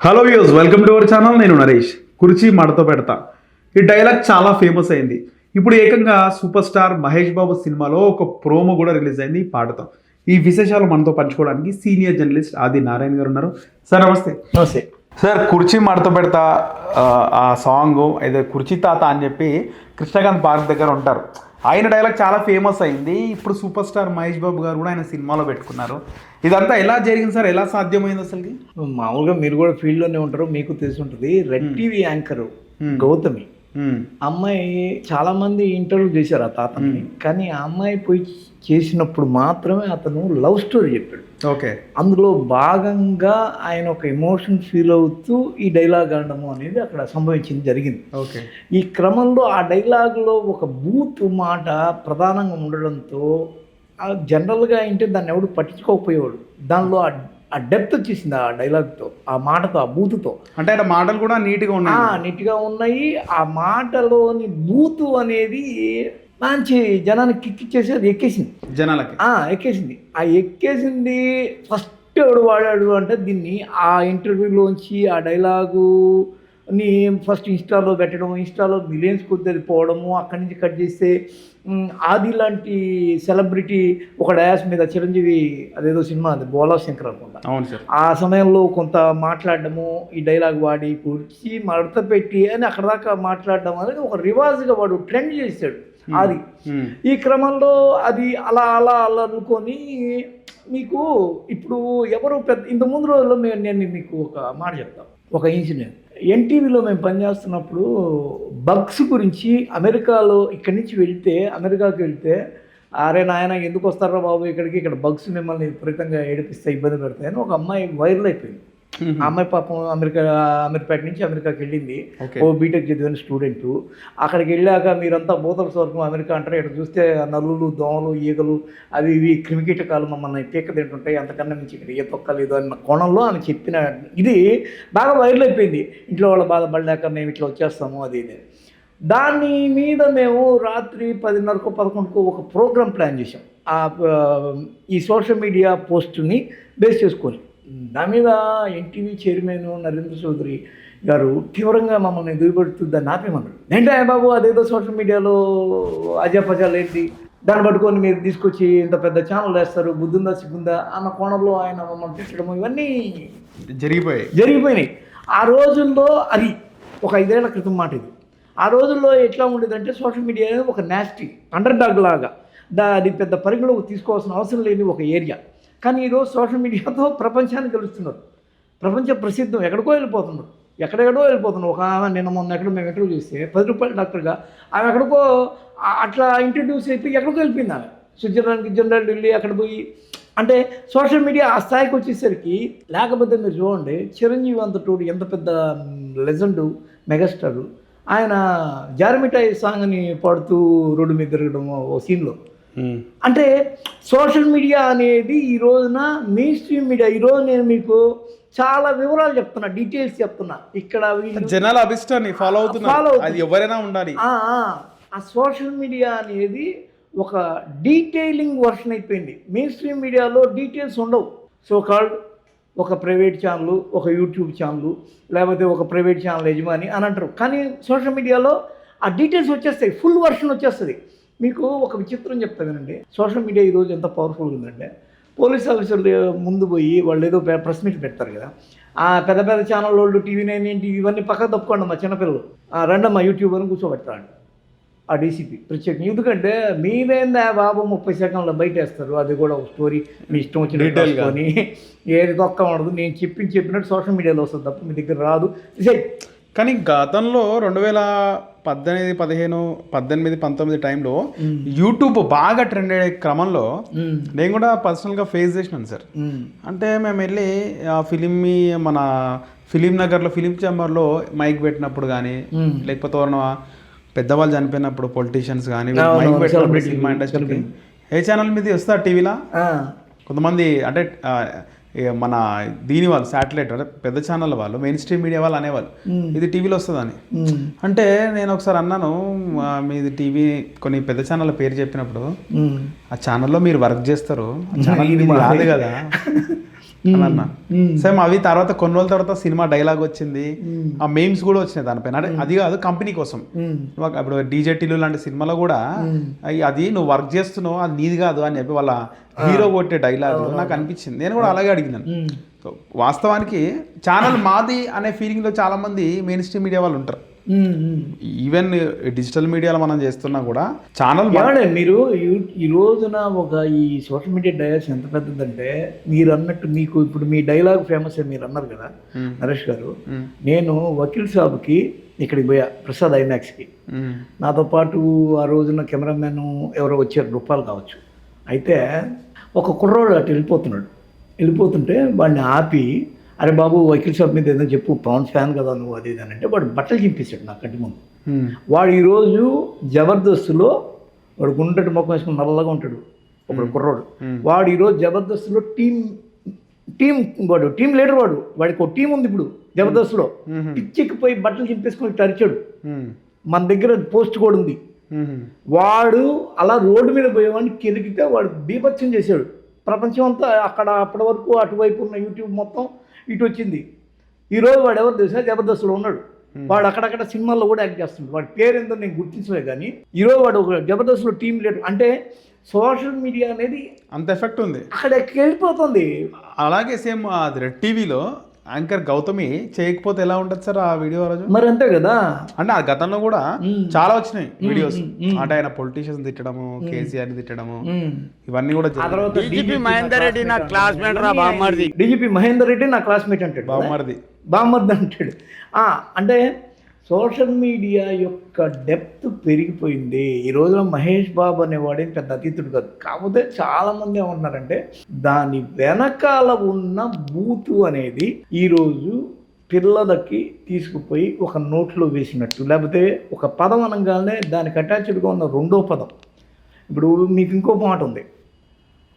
Hello youse welcome to our channel నేను నరేష్. కుర్చీ మడతో పెడతా. ఈ డైలాగ్ చాలా ఫేమస్ అయింది. ఇప్పుడు ఏకంగా సూపర్ స్టార్ మహేష్ బాబు సినిమాలో ఒక ప్రోమో కూడా రిలీజ్ అయింది ఈ పాటతో. ఈ విశేషాలు మనతో పంచుకోవడానికి సీనియర్ జర్నలిస్ట్ ఆది నారాయణ గారు ఉన్నారు. సార్ నమస్తే. నమస్తే. సార్ కుర్చీ మడత పెడతా ఆ, సాంగ్ ఏదో కుర్చీ తాత అని చెప్పి కృష్ణకాంత్ పార్క్ దగ్గర ఉంటారు. ఆయన డైలాగ్ చాలా ఫేమస్ అయింది. ఇప్పుడు సూపర్ స్టార్ మహేష్ బాబు గారు కూడా ఆయన సినిమాలో పెట్టుకున్నారు. ఇదంతా ఎలా జరిగింది సార్? ఎలా సాధ్యమైంది అసలుకి? మామూలుగా మీరు కూడా ఫీల్డ్లోనే ఉంటారు మీకు తెలిసి ఉంటుంది రెడ్ టీవీ యాంకర్. గౌతమి. అమ్మాయి చాలా మంది ఇంటర్వ్యూ చేశారు ఆ తాతని. కానీ ఆ అమ్మాయి పోయి చేసినప్పుడు మాత్రమే అతను లవ్ స్టోరీ చెప్పాడు. ఓకే. అందులో భాగంగా ఆయన ఒక ఎమోషన్ ఫీల్ అవుతూ ఈ డైలాగ్ అనడము అనేది అక్కడ సంభవించింది జరిగింది. ఓకే. ఈ క్రమంలో ఆ డైలాగ్లో ఒక బూత్ మాట ప్రధానంగా ఉండడంతో జనరల్గా ఏంటి దాన్ని ఎవడు పట్టించుకోకపోయేవాడు. దానిలో ఆ- ఆ డెప్త్ వచ్చేసింది ఆ డైలాగ్తో ఆ మాటతో ఆ బూతుతో. అంటే ఆయన మాటలు కూడా నీట్గా ఆ, ఉన్నాయి నీట్గా ఉన్నాయి. ఆ మాటలోని బూతు అనేది మంచి జనానికి కిక్కిచ్చేసి అది ఎక్కేసింది. జనాలకి. ఆ, ఎక్కేసింది. ఆ ఎక్కేసింది ఫస్ట్ ఎవడు వాడాడు అంటే దీన్ని ఆ ఇంటర్వ్యూలోంచి ఆ డైలాగు ని ఫస్ట్ ఇన్స్టాలో పెట్టడం ఇన్స్టాలో మిలియన్స్ కొద్ది పోవడము అక్కడి నుంచి కట్ చేస్తే ఆది లాంటి సెలబ్రిటీ ఒక డయాస్ మీద చిరంజీవి అదేదో సినిమా అది బోలా శంకర్ అనుకుంటా. అవును సార్. ఆ సమయంలో కొంత మాట్లాడడము ఈ డైలాగ్ వాడి కూర్చి మడత పెట్టి అని అక్కడ దాకా మాట్లాడడం అనేది ఒక రివాజ్గా వాడు ట్రెండ్ చేశాడు అది ఉమ్, ఈ క్రమంలో అది అలా అలా అలా అనుకొని మీకు ఇప్పుడు ఎవరు పెద్ద ఇంత ముందు రోజుల్లో మేము నేను మీకు ఒక మాట చెప్తాను ఒక ఇన్సిడెంట్. ఎన్టీవీలో మేము పనిచేస్తున్నప్పుడు బగ్స్ గురించి అమెరికాలో ఇక్కడి నుంచి వెళ్తే అమెరికాకి వెళ్తే అరే నాయన ఎందుకు వస్తారా బాబు? ఇక్కడికి ఇక్కడ బగ్స్ మిమ్మల్ని విపరీతంగా ఏడిపిస్తే ఇబ్బంది పెడతాయని ఒక అమ్మాయి వైరల్ అయిపోయింది. ఆ అమ్మాయి పాపం అమెరికా అమెరికాటి నుంచి అమెరికాకి వెళ్ళింది. ఓ బీటెక్ చదివిన స్టూడెంట్ అక్కడికి వెళ్ళాక మీరంతా బోతల స్వర్గం అమెరికా అంటారు. ఇక్కడ చూస్తే నలులు దోమలు ఈగలు అవి ఇవి క్రిమికీటకాలు మమ్మల్ని పీక తింటుంటాయి అంతకన్నా మించి ఇక్కడ ఏ తొక్కలేదు అన్న కోణంలో ఆమె చెప్పిన ఇది బాగా వైరల్ అయిపోయింది. ఇంట్లో వాళ్ళ బాధపడలేక మేము ఇట్లా వచ్చేస్తాము అది ఇది. దాని మీద మేము రాత్రి పదిన్నరకు పదకొండుకు ఒక ప్రోగ్రామ్ ప్లాన్ చేసాం ఈ సోషల్ మీడియా పోస్టుని బేస్ చేసుకొని. దాని మీద ఎన్టీవీ చైర్మన్ నరేంద్ర చౌదరి గారు తీవ్రంగా మమ్మల్ని దిగుబడుతూ దాన్ని ఆపేమన్నారు ఏంటో బాబు అదేదో సోషల్ మీడియాలో అజాపజాలు ఏంటి? దాన్ని పట్టుకొని మీరు తీసుకొచ్చి ఇంత పెద్ద ఛానల్ వేస్తారు బుద్ధుందా సిగ్గుందా అన్న కోణంలో ఆయన మమ్మల్ని తిట్టడం ఇవన్నీ జరిగిపోయాయి. జరిగిపోయినాయి. ఆ రోజుల్లో అది ఒక ఐదేళ్ళ క్రితం మాట ఇది. ఆ రోజుల్లో ఎట్లా ఉండేదంటే సోషల్ మీడియా అనేది ఒక నాస్టీ అండర్ డాగ్ లాగా. దా అది పెద్ద పరిగణలోకి తీసుకోవాల్సిన అవసరం లేని ఒక ఏరియా కానీ ఈరోజు సోషల్ మీడియాతో ప్రపంచాన్ని గెలుస్తున్నారు ప్రపంచ ప్రసిద్ధం. ఎక్కడికో వెళ్ళిపోతున్నారు. ఎక్కడెక్కడో వెళ్ళిపోతున్నారు. ఒక ఆమె నిన్న మొన్న ఎక్కడ మేము ఇంటర్వ్యూ చేస్తే పది రూపాయల డాక్టర్గా ఆమె ఎక్కడికో అట్లా ఇంట్రడ్యూస్ అయిపోయి ఎక్కడికో వెళ్ళిపోయింది ఆమె. స్విట్జర్లాండ్ జనరల్ ఢిల్లీ అక్కడ పోయి. అంటే సోషల్ మీడియా ఆ స్థాయికి వచ్చేసరికి లేకపోతే మీరు చూడండి చిరంజీవి అంతటోడు ఎంత పెద్ద లెజెండు మెగాస్టారు. ఆయన జారమిఠాయి సాంగ్ని పాడుతూ రోడ్డు మీద తిరగడం ఓ సీన్లో అంటే సోషల్ మీడియా అనేది ఈ రోజున మెయిన్ స్ట్రీమ్ మీడియా. ఈరోజు నేను మీకు చాలా వివరాలు చెప్తున్నా డీటెయిల్స్ చెప్తున్నా. ఇక్కడ జనాల అభిష్టాన్ని ఫాలో అవుతున్నారు. అవుతున్నారు. అది ఎవరైనా ఉండాలి. ఆ సోషల్ మీడియా అనేది ఒక డీటెయిలింగ్ వర్షన్ అయిపోయింది. మెయిన్ స్ట్రీమ్ మీడియాలో డీటెయిల్స్ ఉండవు. సో కాల్డ్ ఒక ప్రైవేట్ ఛానల్ ఒక యూట్యూబ్ ఛానల్ లేకపోతే ఒక ప్రైవేట్ ఛానల్ యజమాని అని అంటారు. కానీ సోషల్ మీడియాలో ఆ డీటెయిల్స్ వచ్చేస్తాయి. ఫుల్ వర్షన్ వచ్చేస్తుంది. మీకు ఒక విచిత్రం చెప్తా వినండి. సోషల్ మీడియా ఈరోజు ఎంత పవర్ఫుల్గా ఉందంటే పోలీస్ ఆఫీసర్లు ముందు పోయి వాళ్ళు ఏదో ప్రెస్ మీట్ పెడతారు కదా. ఆ పెద్ద పెద్ద ఛానల్ వాళ్ళు టీవీ నైన్ ఏంటి ఇవన్నీ పక్కకు తప్పుకోండి మా చిన్నపిల్లలు. ఆ, రండమ్మా యూట్యూబ్ అని కూర్చోబెడతాడు ఆ డీసీపీ ప్రత్యేకంగా. ఎందుకంటే మీరేందా బాబు ముప్పై సెకండ్లో బయట వేస్తారు అది కూడా ఒక స్టోరీ మీ ఇష్టం వచ్చిన. రాసుకొని ఏది తొక్క ఉండదు నేను చెప్పింది చెప్పినట్టు సోషల్ మీడియాలో వస్తుంది తప్ప మీ దగ్గర రాదు. కానీ గతంలో రెండు వేల పద్దెనిమిది పదిహేను పద్దెనిమిది పంతొమ్మిది టైంలో యూట్యూబ్ బాగా ట్రెండ్ అయ్యే క్రమంలో నేను కూడా పర్సనల్గా ఫేస్ చేసినాను సార్. అంటే మేము వెళ్ళి ఆ ఫిలిం మన ఫిలిం నగర్లో ఫిలిం చాంబర్లో మైక్ పెట్టినప్పుడు కానీ. లేకపోతే ఎవరైనా పెద్దవాళ్ళు చనిపోయినప్పుడు పొలిటీషియన్స్ కానీ మైక్ పెట్టినప్పుడు సినిమా ఇండస్ట్రీకి ఏ ఛానల్ మీద వస్తా టీవీలో? కొంతమంది అంటే మన దీని వాళ్ళు శాటిలైట్ పెద్ద ఛానల్ వాళ్ళు మెయిన్ స్ట్రీమ్ మీడియా వాళ్ళు అనేవాళ్ళు. ఇది టీవీలో వస్తుందని. అంటే నేను ఒకసారి అన్నాను మీది టీవీ కొన్ని పెద్ద ఛానల్ పేరు చెప్పినప్పుడు. ఆ ఛానల్లో మీరు వర్క్ చేస్తారు ఛానల్. కాదు కదా. అని అన్నా. సేమ్ అవి తర్వాత కొన్ని రోజుల తర్వాత సినిమా డైలాగ్ వచ్చింది. ఆ మెయిమ్స్ కూడా వచ్చినాయి దానిపైన అంటే అది కాదు కంపెనీ కోసం. ఇప్పుడు డీజే టిల్లు లాంటి సినిమాలో కూడా అది నువ్వు వర్క్ చేస్తున్నావు అది నీది కాదు అని చెప్పి వాళ్ళ హీరో కొట్టే డైలాగ్ నాకు అనిపించింది. నేను కూడా అలాగే అడిగినాను. వాస్తవానికి ఛానల్ మాది అనే ఫీలింగ్లో చాలా మంది మెయిన్ స్ట్రీమ్ మీడియా వాళ్ళు ఉంటారు. ఈవెన్ డిజిటల్ మీడియాలో మనం చేస్తున్నా కూడా ఛానల్ మీరు ఈ- రోజున ఒక ఈ సోషల్ మీడియా డయాస్ ఎంత పెద్దదంటే మీరు అన్నట్టు మీకు ఇప్పుడు మీ డైలాగ్ ఫేమస్ అని మీరు అన్నారు కదా మ్మ్. నరేష్ గారు మ్మ్. నేను వకీల్ సాబ్కి ఇక్కడికి పోయా ప్రసాద్ ఐమాక్స్కి మ్మ్. నాతో పాటు ఆ రోజున కెమెరామెన్ ఎవరో వచ్చారు రూపాయలు కావచ్చు అయితే ఒక కుర్రోడు అటు వెళ్ళిపోతున్నాడు వెళ్ళిపోతుంటే వాడిని ఆపి అరే బాబు వకీల్ షాప్ మీద ఏదో చెప్పు పవన్ ఫ్యాన్ కదా నువ్వు అది ఇది అంటే వాడు బట్టలు చింపేశాడు నా కంటి ముందు. వాడు ఈరోజు జబర్దస్త్లో వాడు గుండ్రటి ముఖం వేసుకుని నల్లగా ఉంటాడు ఒక కుర్రోడు. వాడు ఈరోజు జబర్దస్త్లో టీం టీం వాడు టీం లీడర్ వాడు. వాడికి ఒక టీం ఉంది ఇప్పుడు జబర్దస్త్లో. పిచ్చెక్కిపోయి బట్టలు చింపేసుకుని మ్మ్. మన దగ్గర పోస్ట్ కూడా ఉంది. వాడు అలా రోడ్డు మీద పోయేవాడిని కెలికితే వాడు బీభత్సం చేశాడు. ప్రపంచం అంతా అక్కడ అప్పటి వరకు అటువైపు ఉన్న యూట్యూబ్ మొత్తం ఇటు వచ్చింది. ఈరోజు వాడు ఎవరు తెలుసా? జబర్దస్త్లో ఉన్నాడు. వాడు అక్కడక్కడ సినిమాల్లో కూడా యాక్ట్ చేస్తున్నాడు. వాడి పేరు ఏందో నేను గుర్తించలే కానీ ఈరోజు వాడు ఒక జబర్దస్త్లో టీం లీడర్. అంటే సోషల్ మీడియా అనేది అంత ఎఫెక్ట్ ఉంది. అక్కడికి వెళ్ళిపోతుంది. అలాగే సేమ్ అది రెడ్ టీవీలో యాంకర్ గౌతమి చేయకపోతే ఎలా ఉంటుంది సార్ ఆ వీడియో రోజు మరి అంతే కదా అంటే ఆ గతంలో కూడా. చాలా వచ్చినాయి వీడియోస్. అంటే ఆయన పొలిటీషియన్స్ తిట్టడము కేసీఆర్ తిట్టడము ఉమ్. ఇవన్నీ కూడా ఆ జరిగాయి. తర్వాత డీజీపీ మహేందర్ రెడ్డి నా క్లాస్మేట్ రా బామ్మర్ది డీజీపీ మహేందర్ రెడ్డి నా క్లాస్మేట్ అంటాడు? బామ్మర్ది బామ్మర్ది అంటాడు ఆ, అంటే సోషల్ మీడియా యొక్క డెప్త్ పెరిగిపోయింది. ఈ రోజున మహేష్ బాబు అనేవాడే పెద్ద అతీతుడు కాదు. కాకపోతే చాలామంది ఏమంటున్నారంటే దాని వెనకాల ఉన్న బూతు అనేది ఈరోజు పిల్లలకి తీసుకుపోయి ఒక నోట్లో వేసినట్టు. లేకపోతే ఒక పదం అనగానే దానికి అటాచ్డ్గా ఉన్న రెండో పదం. ఇప్పుడు మీకు ఇంకో మాట ఉంది.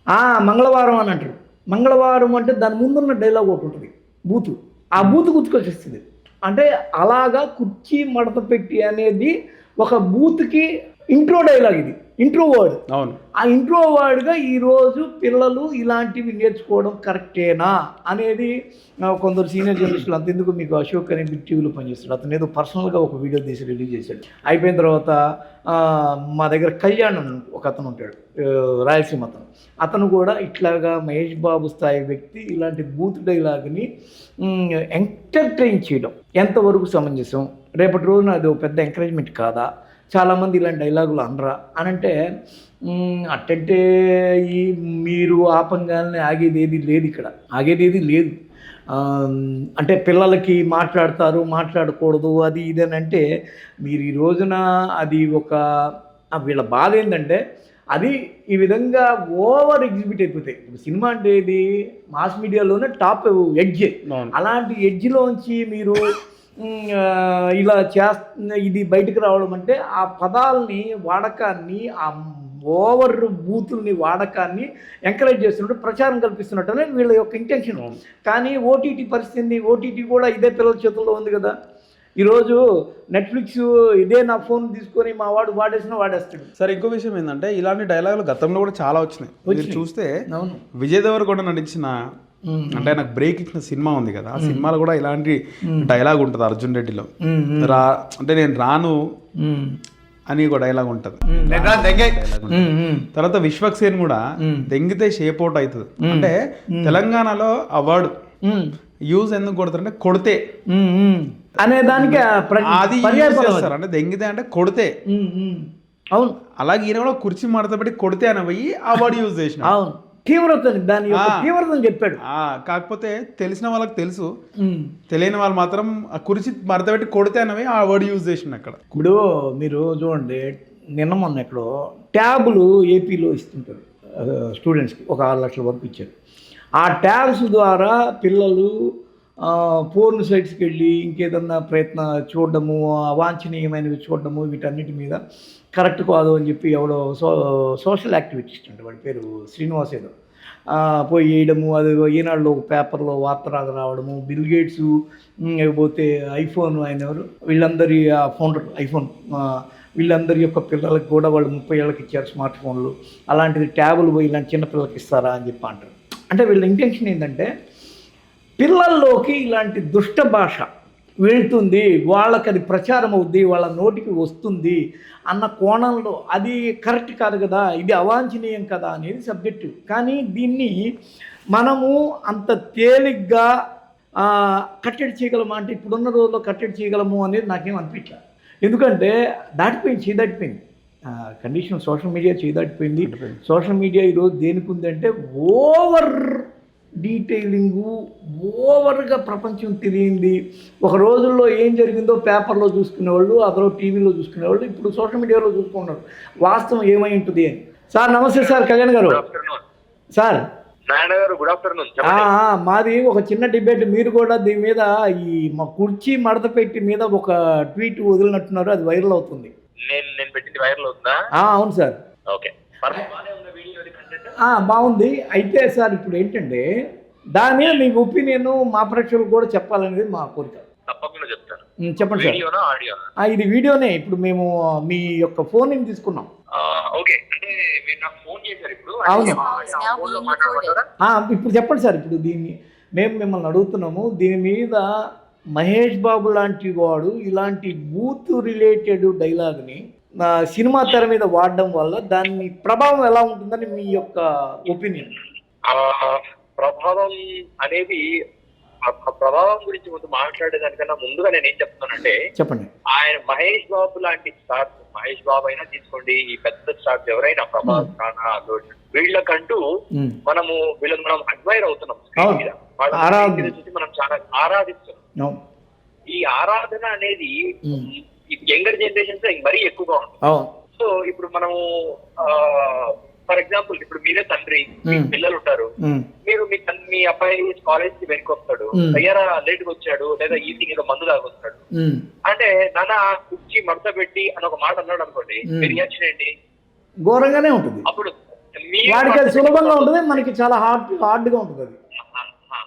ఆ మంగళవారం అని అంటారు. మంగళవారం అంటే దాని ముందున్న డైలాగ్ ఒకటి ఉంటుంది. బూతు. ఆ బూతు గుర్తుకొచ్చేస్తుంది. అంటే అలాగా కుర్చీ మడత పెట్టి అనేది ఒక బూత్కి ఇంట్రో డైలాగ్ ఇది ఇంట్రో వర్డ్. అవును. ఆ ఇంట్రో వర్డ్గా ఈరోజు పిల్లలు ఇలాంటివి నేర్చుకోవడం కరెక్టేనా అనేది కొందరు సీనియర్ జర్నలిస్టులు అంతెందుకు మీకు అశోక్ అనే బిగ్ టీవీలో పనిచేస్తాడు అతను ఏదో పర్సనల్గా ఒక వీడియో తీసి రిలీజ్ చేశాడు. అయిపోయిన తర్వాత మా దగ్గర కళ్యాణ్ ఒక అతను ఉంటాడు రాయలసీమ అతను. అతను కూడా ఇట్లాగా మహేష్ బాబు స్థాయి వ్యక్తి ఇలాంటి బూత్ డైలాగ్ని ఎంటర్టైన్ చేయడం ఎంతవరకు సమంజసం? రేపటి రోజున అది ఒక పెద్ద ఎంకరేజ్మెంట్ కాదా? చాలామంది ఇలాంటి డైలాగులు అనరా. అని అంటే అట్టంటే ఈ మీరు ఆపంగానే ఆగేది ఏది లేదు ఇక్కడ. ఆగేది ఏది లేదు అంటే పిల్లలకి మాట్లాడతారు మాట్లాడకూడదు అది ఇది అని అంటే మీరు ఈ రోజున అది ఒక వీళ్ళ బాధ ఏంటంటే అది ఈ విధంగా ఓవర్ ఎగ్జిబిట్ అయిపోతాయి. ఇప్పుడు సినిమా అంటే ఇది మాస్ మీడియాలోనే టాప్ ఎడ్జ్. అలాంటి ఎడ్జ్లోంచి మీరు ఇలా చేస్తున్న ఇది బయటకు రావడం అంటే ఆ పదాలని వాడకాన్ని ఆ ఓవర్ బూతుల్ని వాడకాన్ని ఎంకరేజ్ చేస్తున్నట్టు ప్రచారం కల్పిస్తున్నట్టు అనేది వీళ్ళ యొక్క ఇంటెన్షన్. కానీ ఓటీటీ పరిస్థితి ఓటీటీ కూడా ఇదే పిల్లల చేతుల్లో ఉంది కదా. ఈరోజు నెట్ఫ్లిక్స్ ఇదే నా ఫోన్ తీసుకొని మా వాడు వాడేసినా వాడేస్తాడు. సరే ఇంకో విషయం ఏంటంటే ఇలాంటి డైలాగులు గతంలో కూడా చాలా వచ్చినాయి. మీరు. చూస్తే విజయ్ దేవరకొండ నటించిన. అంటే నాకు బ్రేక్ ఇచ్చిన సినిమా ఉంది కదా ఆ సినిమాలో కూడా ఇలాంటి డైలాగ్ ఉంటుంది అర్జున్ రెడ్డిలో. రా అంటే నేను రాను. అని ఒక డైలాగ్ ఉంటుంది. తర్వాత విశ్వక్సేన్ కూడా. దెంగితే షేప్ అవుట్ అవుతుంది. అంటే తెలంగాణలో ఆ వర్డ్ మ్మ్. యూజ్ ఎందుకు కొడతారంటే కొడితే. అనే దానికి అది. చేస్తారు. అంటే దెంగితే అంటే కొడితే. అవును. అలాగే ఈయన కూడా కుర్చీ మడత పెట్టి కొడితే అని పోయి ఆ వర్డ్ యూజ్ చేసిన అవును. తీవ్రతని దాని యొక్క. తీవ్రతని చెప్పాడు కాకపోతే తెలిసిన వాళ్ళకి తెలుసు. తెలియని వాళ్ళు మాత్రం ఆ కుర్చీ మడత పెట్టి కొడితే అనేవి ఆ వర్డ్ యూజ్ చేసిన అక్కడ ఇప్పుడు మీరు చూడండి నిన్న మొన్న ఎక్కడో ట్యాబులు ఏపీలో ఇస్తుంటారు స్టూడెంట్స్కి ఒక ఆరు లక్షల వరకు ఇచ్చారు ఆ ట్యాబ్స్ ద్వారా పిల్లలు పోర్న్ సైట్స్కి వెళ్ళి ఇంకేదన్నా ప్రయత్న చూడడము అవాంఛనీయమైనవి చూడడము వీటన్నిటి మీద కరెక్ట్ కాదు అని చెప్పి ఎవడో సో సోషల్ యాక్టివిటీస్ట్ అంటే వాడి పేరు శ్రీనివాస్ ఏదో. పోయి వేయడము అది ఈనాడులో ఒక పేపర్లో వార్త రాగా రావడము బిల్ గేట్స్ ఉమ్, ఐఫోన్ ఆయన ఎవరు వీళ్ళందరి ఆ ఫౌండర్ ఐఫోన్ వీళ్ళందరి యొక్క పిల్లలకి కూడా వాళ్ళు ముప్పై ఏళ్ళకి ఇచ్చారు స్మార్ట్ ఫోన్లు. అలాంటిది ట్యాబులు పోయి ఇలాంటి చిన్న పిల్లలకి ఇస్తారా అని చెప్పి అంటారు. అంటే వీళ్ళ ఇంటెన్షన్ ఏంటంటే పిల్లల్లోకి ఇలాంటి దుష్ట భాష వెళ్తుంది వాళ్ళకి అది ప్రచారం అవుద్ది వాళ్ళ నోటికి వస్తుంది అన్న కోణంలో అది కరెక్ట్ కాదు కదా ఇది అవాంఛనీయం కదా అనేది సబ్జెక్టు. కానీ దీన్ని మనము అంత తేలిగ్గా కట్టడి చేయగలమా అంటే ఇప్పుడున్న రోజుల్లో కట్టడి చేయగలము అనేది నాకేం అనిపించలేదు ఎందుకంటే దాటిపోయింది చేదాటిపోయింది కండిషన్ సోషల్ మీడియా చేదాటిపోయింది సోషల్ మీడియా ఈరోజు దేనికి ఉందంటే ఓవర్ డీటెయిలింగు ఓవర్గా ప్రపంచం తెలియంది. ఒక రోజుల్లో ఏం జరిగిందో పేపర్లో చూసుకునేవాళ్ళు అదలో టీవీలో చూసుకునేవాళ్ళు ఇప్పుడు సోషల్ మీడియాలో చూసుకున్నారు వాస్తవం ఏమై ఉంటుంది అని. సార్ నమస్తే సార్ కళ్యాణ్ గారు. సార్. మాది ఒక చిన్న డిబేట్ మీరు కూడా దీని మీద ఈ మా కుర్చీ మడత పెట్టి మీద ఒక ట్వీట్ వదిలినట్టున్నారు అది వైరల్ అవుతుంది. నేను నేను పెట్టింది వైరల్ అవుతుందా? అవును సార్. ఓకే. బాగుంది. అయితే సార్ ఇప్పుడు ఏంటంటే దాని మీద మీ ఒపీనియన్ మా ప్రేక్షకులు కూడా చెప్పాలనేది మా కోరిక. తప్పకుండా చెప్తాను. చెప్పండి సార్. వీడియోనా ఆడియోనా? ఆ, ఇది వీడియోనే. ఇప్పుడు మేము మీ యొక్క ఫోన్ తీసుకున్నాం. ఓకే. అంటే మీరు నాకు ఫోన్ చేశారు ఇప్పుడు. అవును. ఇప్పుడు చెప్పండి సార్ ఇప్పుడు దీన్ని మేము మిమ్మల్ని అడుగుతున్నాము. దీని మీద మహేష్ బాబు లాంటి వాడు ఇలాంటి బూత్ రిలేటెడ్ డైలాగ్ని సినిమా తెర మీద వాడడం వల్ల దాని ప్రభావం ఎలా ఉంటుందని మీ యొక్క ఒపీనియన్? ఆ ప్రభావం అనేది ప్రభావం గురించి ముందు మాట్లాడేదానికన్నా ముందుగా నేను ఏం చెప్తానంటే చెప్పండి. ఆయన మహేష్ బాబు లాంటి స్టార్స్ మహేష్ బాబు అయినా తీసుకోండి ఈ పెద్ద స్టార్స్ ఎవరైనా ప్రభాస్ రానా వీళ్ళకంటూ మనము వీళ్ళని మనం అడ్మైర్ అవుతున్నాం చూసి మనం చాలా ఆరాధిస్తున్నాం. ఈ ఆరాధన అనేది యంగర్ జనరేషన్స్ మరీ ఎక్కువగా ఉంటుంది. సో ఇప్పుడు మనము ఫర్ ఎగ్జాంపుల్ ఇప్పుడు మీరే తండ్రి మీ. పిల్లలు ఉంటారు మీరు మీ మీ అబ్బాయి కాలేజ్కి వెనక్కి వస్తాడు. అయ్యారా లేట్గా వచ్చాడు లేదా ఈవినింగ్ ఏదో మందు తాగొస్తాడు. అంటే నాన్న కుర్చీ మడత పెట్టి అని ఒక మాట అన్నాడు అనుకోండి. మీ రియాక్షన్ ఏంటి? ఘోరంగానే ఉంటుంది. అప్పుడు వాడికి అది సులభంగా ఉంటుంది మనకి చాలా హార్డ్ హార్డ్గా ఉంటుంది అది.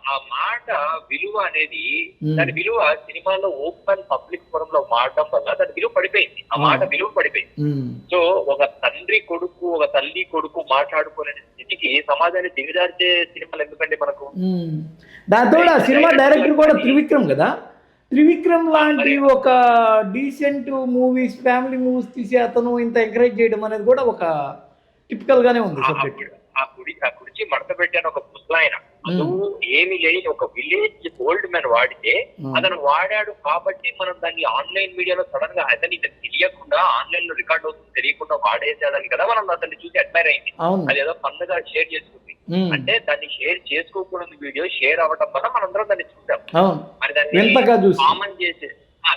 ఆ- మాట విలువ అనేది. దాని విలువ సినిమాలో ఓపెన్ పబ్లిక్ ఫోరం లో మారడం వల్ల దాని విలువ పడిపోయింది. ఆ మాట. విలువ పడిపోయింది. సో ఒక తండ్రి కొడుకు ఒక తల్లి కొడుకు మాట్లాడుకోలేని స్థితికి సమాజాన్ని దిగజార్చే సినిమాలు ఎందుకండి మనకు. దాంతో ఆ సినిమా డైరెక్టర్ కూడా త్రివిక్రమ్ కదా? త్రివిక్రమ్ లాంటి ఒక డీసెంట్ మూవీస్ ఫ్యామిలీ మూవీస్ తీసి అతను ఇంత ఎంకరేజ్ చేయడం అనేది కూడా ఒక టిపికల్ గానే ఉంది ఆ- సబ్జెక్ట్ ఆ- ఆ కుడి ఆ కుర్చీ మడత పెట్టాను ఒక ముసలాయన. ఏమి లేని ఒక విలేజ్ ఓల్డ్ మ్యాన్ వాడితే. అతను వాడాడు కాబట్టి మనం దాన్ని ఆన్లైన్ మీడియాలో సడన్గా అతని ఇతనికి తెలియకుండా ఆన్లైన్లో రికార్డ్ అవుతుంది తెలియకుండా వాడేసాడని కదా మనం అతన్ని చూసి అడ్మైర్ అయింది. అది ఏదో పండుగ షేర్ చేసుకుంది. అంటే దాన్ని షేర్ చేసుకోకూడదు వీడియో షేర్ అవ్వడం వల్ల మనందరం దాన్ని చూసాం. మరి దాన్ని. కామన్ చేసి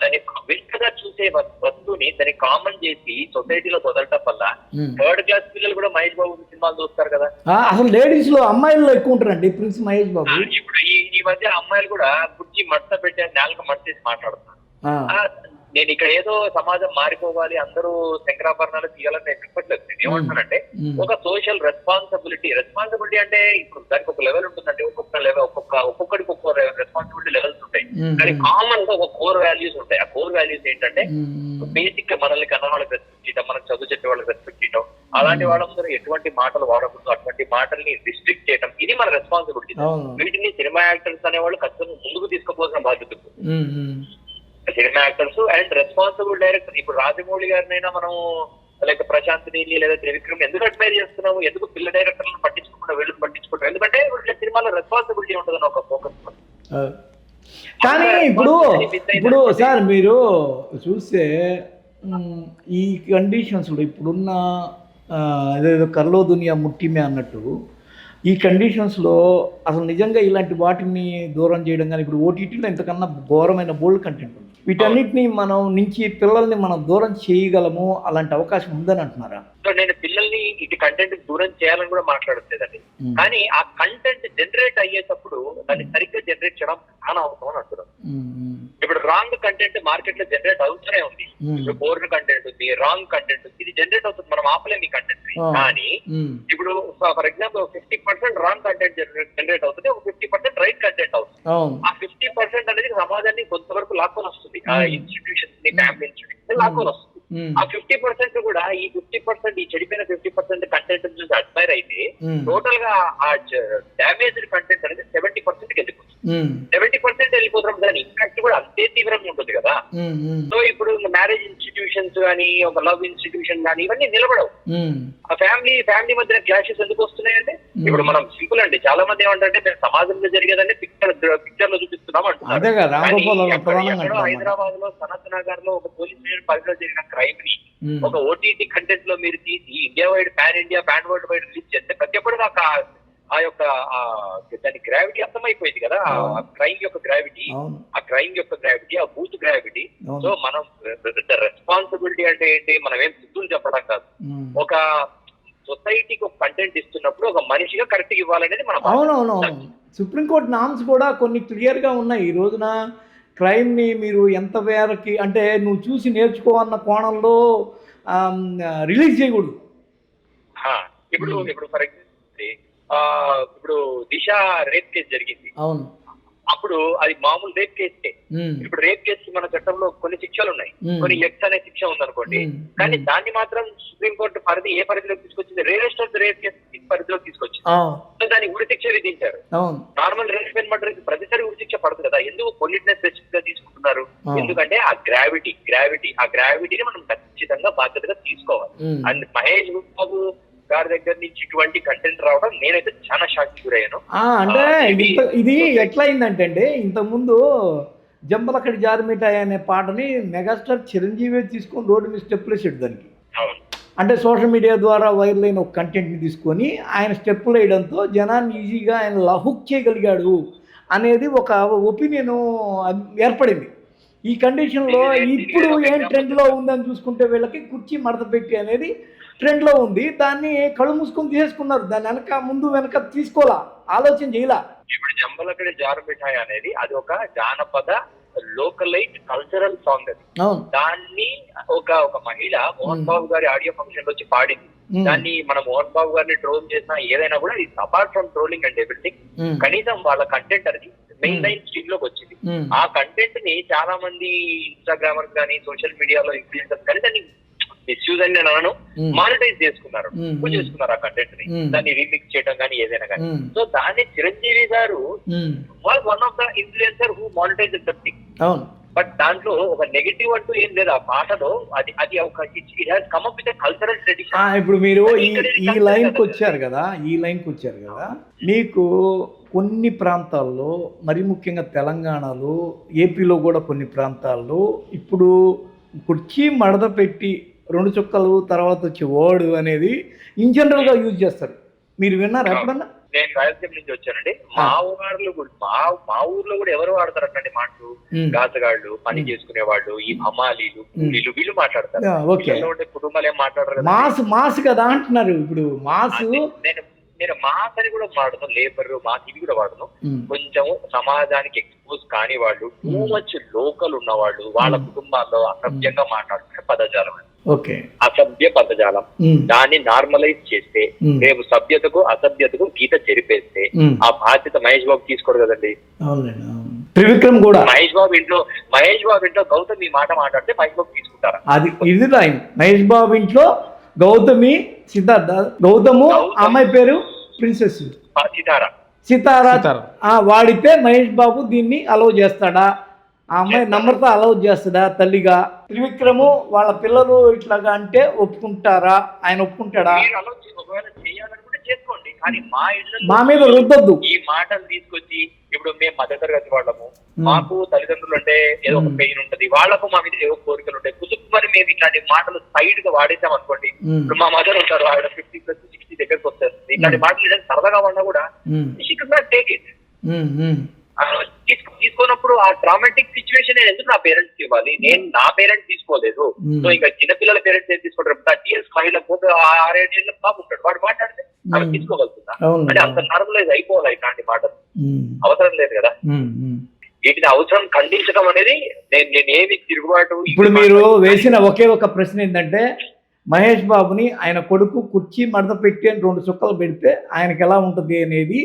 దాన్ని వింతగా చూసే వస్తువుని దాన్ని కామన్ చేసి సొసైటీలో వదలటం వల్ల. థర్డ్ క్లాస్ పిల్లలు కూడా మహేష్ బాబు సినిమాలు చూస్తారు కదా. అసలు లేడీస్లో అమ్మాయిల్లో ఎక్కువ ఉంటారండి ప్రిన్స్ మహేష్ బాబు. ఇప్పుడు ఈ మధ్య అమ్మాయిలు కూడా కుర్చీ మడత పెట్టే నేలకు మడతేసి మాట్లాడుతున్నారు. నేను ఇక్కడ ఏదో సమాజం మారిపోవాలి అందరూ శంకరాభరణాలు తీయాలని నేను చెప్పట్లేదు. నేను ఏమంటానంటే ఒక సోషల్ రెస్పాన్సిబిలిటీ రెస్పాన్సిబిలిటీ అంటే ఇప్పుడు దానికి ఒక లెవెల్ ఉంటుందండి. ఒక్కొక్క లెవెల్ ఒక్కొక్క ఒక్కొక్కడికి ఒక్కొక్క రెస్పాన్సిబిలిటీ లెవెల్స్ ఉంటాయి. కానీ కామన్గా ఒక కోర్ వాల్యూస్ ఉంటాయి. ఆ కోర్ వాల్యూస్ ఏంటంటే బేసిక్గా మనల్ని కన్న వాళ్ళకి రెస్పెక్ట్ చేయడం మనకు చదువు చెప్పే వాళ్ళకి రెస్పెక్ట్ చేయడం అలాంటి వాళ్ళందరూ ఎటువంటి మాటలు వాడకూడదు. అటువంటి మాటల్ని రిస్ట్రిక్ట్ చేయడం ఇది మన రెస్పాన్సిబిలిటీ వీటిని సినిమా యాక్టర్స్ అనేవాళ్ళు ఖచ్చితంగా ముందుకు తీసుకుపోసిన బాధ్యత. Cinema actors and responsible director. ఇప్పుడు రాజమౌళి గారినైనా మనం లైక్ ప్రశాంత్ నీలి లేదా త్రివిక్రమ్ ఎందుకు అడ్మైర్ చేస్తున్నాము? ఎందుకు పిల్ల డైరెక్టర్లను పట్టించుకుంటా వీళ్ళు పట్టించుకుంటాం ఎందుకంటే వీళ్ళ సినిమాలో రెస్పాన్సిబిలిటీ ఉంటుందని ఒక ఫోకస్. కానీ ఇప్పుడు ఇప్పుడు సార్ మీరు చూస్తే ఈ కండిషన్స్లో ఇప్పుడున్న అదేదో కర్లో దునియా ముట్టిమే అన్నట్టు ఈ కండిషన్స్లో అసలు నిజంగా ఇలాంటి వాటిని దూరం చేయడం కానీ ఇప్పుడు ఓటీటీలో ఇంతకన్నా ఘోరమైన బోల్డ్ కంటెంట్ ఉంది. వీటన్నిటిని మనం నుంచి పిల్లల్ని మనం దూరం చేయగలము అలాంటి అవకాశం ఉందని అంటున్నారా? నేను పిల్లల్ని ఇటు కంటెంట్ దూరం చేయాలని కూడా మాట్లాడట్లేదండి. కానీ ఆ కంటెంట్ జనరేట్ అయ్యేటప్పుడు దాన్ని సరిగ్గా జనరేట్ చేయడం చాలా అవసరం అని అంటున్నాను మ్, ఇప్పుడు రాంగ్ కంటెంట్ మార్కెట్లో జనరేట్ అవుతూనే ఉంది. ఇప్పుడు బోర్న్ కంటెంట్ ఉంది రాంగ్ కంటెంట్ ఉంది. ఇది జనరేట్ అవుతుంది మనం ఆపలేము ఈ కంటెంట్. కానీ ఇప్పుడు for example fifty percent wrong content generate అవుతుంది ఒక ఫిఫ్టీ పర్సెంట్ రైట్ కంటెంట్ అవుతుంది. ఆ ఫిఫ్టీ పర్సెంట్ సమాజాన్ని కొంతవరకు లాక్కొని వస్తుంది. ఆ. ఇన్స్టిట్యూషన్స్ని ఫ్యామిలీ ఇన్స్టిట్యూషన్ లాక్కొని వస్తుంది. ఆ ఫిఫ్టీ పర్సెంట్ కూడా ఈ ఫిఫ్టీ పర్సెంట్ ఈ చెడిపోయిన ఫిఫ్టీ పర్సెంట్ కంటెంట్ చూసి అడ్మైర్ అయితే టోటల్గా ఆ డామేజ్డ్ కంటెంట్ అనేది seventy percent um, seventy percent వెళ్ళిపోతున్నాం దాని ఇంపాక్ట్ కూడా అంతే తీవ్రంగా ఉంటుంది కదా. సో ఇప్పుడు మ్యారేజ్ ఇన్స్టిట్యూషన్స్ కానీ ఒక లవ్ ఇన్స్టిట్యూషన్ కానీ ఇవన్నీ నిలబడవు. ఆ ఫ్యామిలీ ఫ్యామిలీ మధ్య క్లాషెస్ ఎందుకు వస్తున్నాయంటే ఇప్పుడు మనం సింపుల్ అండి. చాలా మంది ఏమంటారంటే మేము సమాజంలో జరిగేదని పిక్చర్ పిక్చర్లో చూపిస్తున్నాం అంటున్నారు. హైదరాబాద్లో సనత్ నగర్లో ఒక పోలీస్ స్టేషన్ పరిధిలో జరిగిన క్రైమ్ని ఒక ఓటీటీ కంటెంట్లో మీరు తీసి India wide pan India pan worldwide release చేస్తే ప్రతి ఒక్కరు ఆ- యొక్క దాని గ్రావిటీ అర్థమైపోయింది కదా. ఆ క్రైమ్ యొక్క గ్రావిటీ ఆ క్రైమ్ యొక్క గ్రావిటీ ఆ బూత్ గ్రావిటీ. సో మనం రెస్పాన్సిబిలిటీ అంటే ఏంటి? మనం ఏం సిద్ధులు చెప్పడం కాదు. ఒక సొసైటీకి ఒక కంటెంట్ ఇస్తున్నప్పుడు ఒక మనిషిగా కరెక్ట్ ఇవ్వాలనేది మనం అవునవును సుప్రీంకోర్టు నామ్స్ కూడా కొన్ని క్లియర్గా ఉన్నాయి. ఈ రోజున క్రైమ్ని మీరు ఎంత మేరకి అంటే నువ్వు చూసి నేర్చుకోవన్న కోణంలో రిలీజ్ చేయకూడదు. ఇప్పుడు ఇప్పుడు ఫర్ ఎగ్జాంపుల్ ఇప్పుడు దిశ రేప్ కేసు జరిగింది. అవును. అప్పుడు అది మామూలు రేప్ కేసే. ఇప్పుడు రేప్ కేసు మన చట్టంలో కొన్ని శిక్షలు ఉన్నాయి. కొన్ని ఎక్స్ అనే శిక్ష ఉందనుకోండి. Hmm. కానీ. దాన్ని మాత్రం సుప్రీంకోర్టు పరిధి ఏ పరిధిలోకి తీసుకొచ్చింది? రియలిస్ట్ ఆఫ్ రేప్ కేసు పరిధిలోకి తీసుకొచ్చింది. దానికి ఉరి శిక్ష విధించారు. నార్మల్ రేప్ అండ్ మర్డర్ ప్రతిసారి ఉరి శిక్ష పడుతుంది కదా. ఎందుకు కొన్నిటినే స్పెసిఫిక్గా తీసుకుంటున్నారు. ఎందుకంటే ఆ గ్రావిటీ గ్రావిటీ ఆ గ్రావిటీని మనం ఖచ్చితంగా బాధ్యతగా తీసుకోవాలి. అండ్ మహేష్ బాబు గారి దగ్గర నుంచి ఇటువంటి కంటెంట్ రావడం నేనైతే చాలా షాక్ గురయ్యాను. అంటే ఇది- ఎట్లా అయిందంటే అండి ఇంతకుముందు జంబలక్కడి జారిమిఠాయి అనే పాటని మెగాస్టార్ చిరంజీవి తీసుకొని రోడ్డు మీద స్టెప్పులు వేసాడు దానికి. అంటే సోషల్ మీడియా ద్వారా వైరల్ అయిన ఒక కంటెంట్ని తీసుకొని ఆయన స్టెప్పులు వేయడంతో జనాన్ని ఈజీగా ఆయన లహుక్ చేయగలిగాడు అనేది ఒక ఒపీనియన్ ఏర్పడింది. ఈ కండిషన్లో ఇప్పుడు ఏం ట్రెండ్లో ఉందని చూసుకుంటే వీళ్ళకి కుర్చీ మడత పెట్టి అనేది ట్రెండ్లో ఉంది దాన్ని కళ్ళు మూసుకొని తీసేసుకున్నారు. దాని వెనక ముందు వెనక తీసుకోవాలా? ఆలోచన చేయలా? ఇప్పుడు జంబలకడి జారు మిఠాయి అనేది అది ఒక జానపద లోకలైట్ కల్చరల్ సాంగ్ అది. దాన్ని ఒక ఒక మహిళ మోహన్. బాబు గారి ఆడియో ఫంక్షన్లో వచ్చి పాడింది. దాన్ని మన మోహన్ బాబు గారిని ట్రోల్ చేసినా ఏదైనా కూడా ఇది apart from trolling and everything కనీసం వాళ్ళ కంటెంట్ అనేది మెయిన్. లైన్ స్ట్రీమ్లోకి వచ్చింది. ఆ కంటెంట్ని చాలా మంది ఇన్స్టాగ్రామర్స్ కానీ సోషల్ మీడియాలో ఇన్ఫ్లుయెన్సర్స్ కానీ దాన్ని మిస్యూజ్ అని నేను అనను Hmm. మానిటైజ్ చేసుకున్నారు. Hmm. చేసుకున్నారు ఆ కంటెంట్ని. Hmm. దాన్ని రీమిక్స్ చేయడం కానీ ఏదైనా కానీ. సో దాన్ని Chiranjeevi garu was one of the influencer who monetize అవును. బట్ దాంట్లో ఒక నెగటివ్ అంటూ ఏం లేదు. ఆ పాటలో అది అది ఒక it has come up with cultural tradition ఇప్పుడు మీరు ఈ లైన్కి కరెక్ట్ వచ్చారు కదా. ఈ లైన్కి వచ్చారు కదా? మీకు కొన్ని ప్రాంతాల్లో మరి ముఖ్యంగా తెలంగాణలో ఏపీలో కూడా కొన్ని ప్రాంతాల్లో ఇప్పుడు కుర్చీ మడత పెట్టి రెండు చుక్కలు తర్వాత వచ్చి ఓడు అనేది ఇన్ జనరల్గా యూజ్ చేస్తారు. మీరు విన్నారా ఎప్పుడన్నా? నేను రాయలసీమ నుంచి వచ్చానండి. మా ఊర్లో కూడా మా మా ఊర్లో కూడా ఎవరు వాడతారు అట్లాంటి మాటలు గాతగాళ్ళు పని. చేసుకునే వాళ్ళు ఈ హమాలీలు కూలీలు వీళ్ళు మాట్లాడతారు. ఉండే కుటుంబాలు ఏం మాట్లాడరు మాస్ మాస్ కదా అంటున్నారు ఇప్పుడు. మాస్ నేను నేను మాస్ అని కూడా వాడను లేబర్ మాస్ ఇవి కూడా వాడను కొంచెం సమాజానికి ఎక్స్పోజ్ కాని వాళ్ళు టూ. మచ్ లోకల్ ఉన్న వాళ్ళు వాళ్ళ. కుటుంబాల్లో అసభ్యంగా మాట్లాడుతున్న పదజాలం అసభ్య పదజాలం. దాన్ని నార్మలైజ్ చేస్తే రేపు సభ్యతకు అసభ్యతకు గీత చెరిపేస్తే ఆ బాధ్యత మహేష్ బాబు తీసుకోడు కదండి. త్రివిక్రమ్ కూడా. మహేష్ బాబు ఇంట్లో మహేష్ బాబు ఇంట్లో గౌతమ్ ఈ మాట మాట్లాడితే మహేష్ బాబు తీసుకుంటారా? అది ఇది లైన్ మహేష్ బాబు ఇంట్లో గౌతమి సిద్ధార్థ గౌతము. అమ్మాయి పేరు ప్రిన్సెస్. ఆ సితారా. సితారా వాడితే మహేష్ బాబు దీన్ని అలౌ చేస్తాడా? ఆ అమ్మాయి నమ్రత అలౌ చేస్తాడా తల్లిగా? త్రివిక్రము వాళ్ళ పిల్లలు ఇట్లాగా అంటే ఒప్పుకుంటారా? ఆయన ఒప్పుకుంటాడా? మీరు ఆలోచి ఒకవేళ చేయాలనుకుంటే చేసుకోండి. కానీ మా మీద రుద్దొద్దు. ఈ మాటలు తీసుకొచ్చి ఇప్పుడు మేము మధ్యతరగతి వాళ్ళము. Hmm. మాకు తల్లిదండ్రులు అంటే ఏదో ఒక. పెయిన్ ఉంటది. వాళ్ళకు మా మీద ఏవో కోరికలు ఉంటాయి. కుటుంబాన్ని మేము ఇట్లాంటి మాటలు సైడ్గా వాడేసాం అనుకోండి. ఇప్పుడు మా మదర్ ఉంటారు. ఆవిడ ఫిఫ్టీ ప్లస్ సిక్స్టీ దగ్గరకు వస్తారు ఇట్లాంటి. మాటలు సరదాగా ఉన్నా కూడా టేక్ ఇట్ తీసుకున్నప్పుడు ఆ ట్రామాటిక్ సిచ్యువేషన్ నేను ఎందుకు నా పేరెంట్స్ ఇవ్వాలి? నేను నా పేరెంట్స్ తీసుకోలేదు. సో ఇంకా చిన్నపిల్లల పేరెంట్స్ ఏం తీసుకుంటారు? థర్టీ ఇయర్స్ మహిళ పోతే ఆరేడు ఏళ్ళ బాబు ఉంటాడు. వాడు మాట్లాడితే Hmm. తీసుకోగలుగుతుందా? అంటే అంత నార్మలైజ్ అయిపోవాలి ఇట్లాంటి మాటలు. ఉమ్, అవసరం లేదు కదా. వీటిని అవసరం ఖండించడం అనేది నేను నేను ఏమి తిరుగుబాటు ఇప్పుడు మీరు వేసిన ఒకే ఒక ప్రశ్న ఏంటంటే మహేష్ బాబుని ఆయన కొడుకు కుర్చీ మడత పెట్టి అని రెండు చుక్కలు పెడితే ఆయనకి ఎలా ఉంటుంది అనేది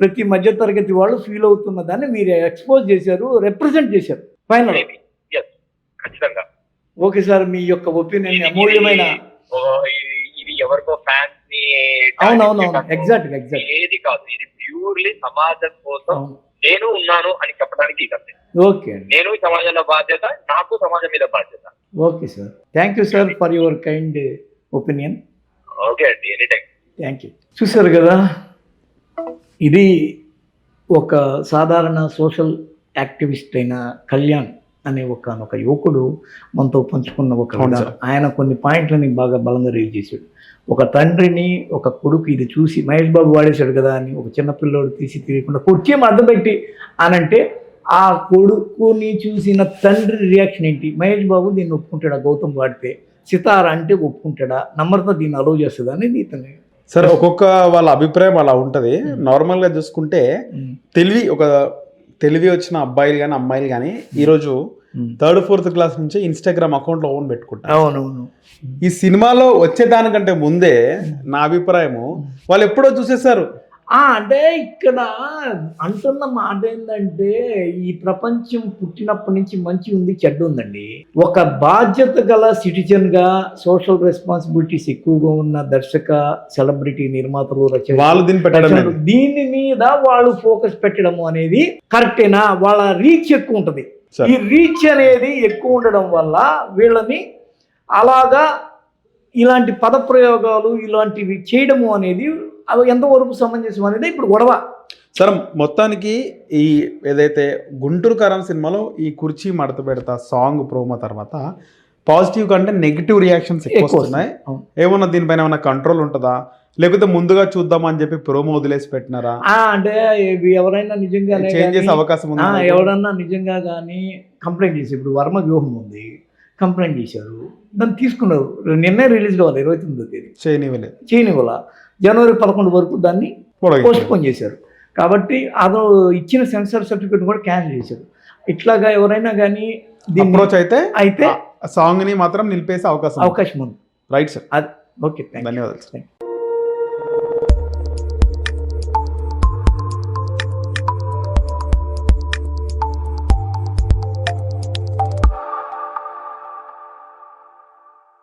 ప్రతి మధ్యతరగతి వాళ్ళు ఫీల్ అవుతున్న దాన్ని మీరు ఎక్స్పోజ్ చేశారు రిప్రజెంట్ చేశారు. ఫైనల్ ఖచ్చితంగా. ఓకే సార్ మీ యొక్క ఒపీనియన్ అమూల్యమైన ఇది- ఇది ఎవరికో ఫ్యాన్స్ని అవునవునవును ఎగ్జాక్ట్ ఎగ్జాక్ట్ ఏది కాదు. ఇది ప్యూర్లీ సమాజం కోసం నేను ఉన్నాను అని చెప్పడానికి ఇదండి ఓకే నేను సమాజంలో బాధ్యత నాకు సమాజం మీద బాధ్యత. Okay sir. Thank you sir for your kind opinion okay అండి ఎనీ టైం థ్యాంక్ యూ చూశారు కదా ఇది ఒక సాధారణ సోషల్ యాక్టివిస్ట్ అయిన కళ్యాణ్ అనే ఒక ఒక యువకుడు మనతో పంచుకున్న ఒక. ఆయన కొన్ని పాయింట్లని బాగా బలంగా రీల్ చేశాడు. ఒక తండ్రిని ఒక కొడుకు ఇది చూసి మహేష్ బాబు వాడేశాడు కదా అని ఒక చిన్న పిల్లోడు తీసి తీయకుండా కుర్చీ అర్థం పెట్టి అనంటే ఆ కొడుకుని చూసిన తండ్రి రియాక్షన్ ఏంటి? మహేష్ బాబు దీన్ని ఒప్పుకుంటాడా? గౌతమ్ వాడితే సితార అంటే ఒప్పుకుంటాడా? నమ్రత దీన్ని అలౌ చేస్తుందా అనేది ఇతను సరే ఒక్కొక్క వాళ్ళ అభిప్రాయం అలా ఉంటుంది. నార్మల్గా చూసుకుంటే తెలివి ఒక తెలివి వచ్చిన అబ్బాయిలు కానీ అమ్మాయిలు కానీ ఈరోజు. థర్డ్ ఫోర్త్ క్లాస్ నుంచి ఇన్స్టాగ్రామ్ అకౌంట్లో ఓన్ పెట్టుకుంటారు. అవునవును. ఈ సినిమాలో వచ్చేదానికంటే ముందే నా అభిప్రాయము వాళ్ళు ఎప్పుడో చూసేసారు. అంటే ఇక్కడ అంటున్న మాట ఏంటంటే ఈ ప్రపంచం పుట్టినప్పటి నుంచి మంచి ఉంది చెడ్డ ఉందండి. ఒక బాధ్యత గల సిటిజన్గా సోషల్ రెస్పాన్సిబిలిటీస్ ఎక్కువగా ఉన్న దర్శక సెలబ్రిటీ నిర్మాతలు రచనలు దీని మీద వాళ్ళు ఫోకస్ పెట్టడము అనేది కరెక్టేనా? వాళ్ళ రీచ్ ఎక్కువ ఉంటుంది. ఈ రీచ్ అనేది ఎక్కువ ఉండడం వల్ల వీళ్ళని అలాగా ఇలాంటి పదప్రయోగాలు ఇలాంటివి చేయడము అనేది అవి ఎంతవరకు సమంజసం అనేది ఇప్పుడు గొడవ. సరే మొత్తానికి ఈ ఏదైతే గుంటూరు కారం సినిమాలో ఈ కుర్చీ మడత పెడతా సాంగ్ ప్రోమో తర్వాత పాజిటివ్ కంటే నెగిటివ్ రియాక్షన్స్ ఎక్కువ వస్తున్నాయి. ఏమన్నా దీనిపైన ఏమైనా కంట్రోల్ ఉంటుందా? లేకపోతే ముందుగా చూద్దాం అని చెప్పి ప్రోమో వదిలేసి పెట్టినారా? అంటే ఎవరైనా నిజంగానే చేంజ్ చేసే అవకాశం ఉందా ఎవరన్నా నిజంగా కానీ కంప్లైంట్ చేసి ఇప్పుడు వర్మ వ్యూహం ఉంది కంప్లైంట్ చేశారు దాన్ని తీసుకున్నారు నిన్నే రిలీజ్ కావాలి ఇరవై తొమ్మిదో తేదీ. చేయనివ్వలేదు. చేయనివ్వాల. జనవరి పదకొండు వరకు దాన్ని పోస్ట్ పోన్ చేశారు. కాబట్టి అదో ఇచ్చిన సెన్సార్ సర్టిఫికేట్ కూడా క్యాన్సిల్ చేశారు. ఇట్లాగా ఎవరైనా కానీ దీన్ని అప్రోచ్ అయితే అయితే సాంగ్ని మాత్రం నిలిపేసే అవకాశం అవకాశం ఉంది. Right sir. అది ఓకే థ్యాంక్ ధన్యవాదాలు సార్. థ్యాంక్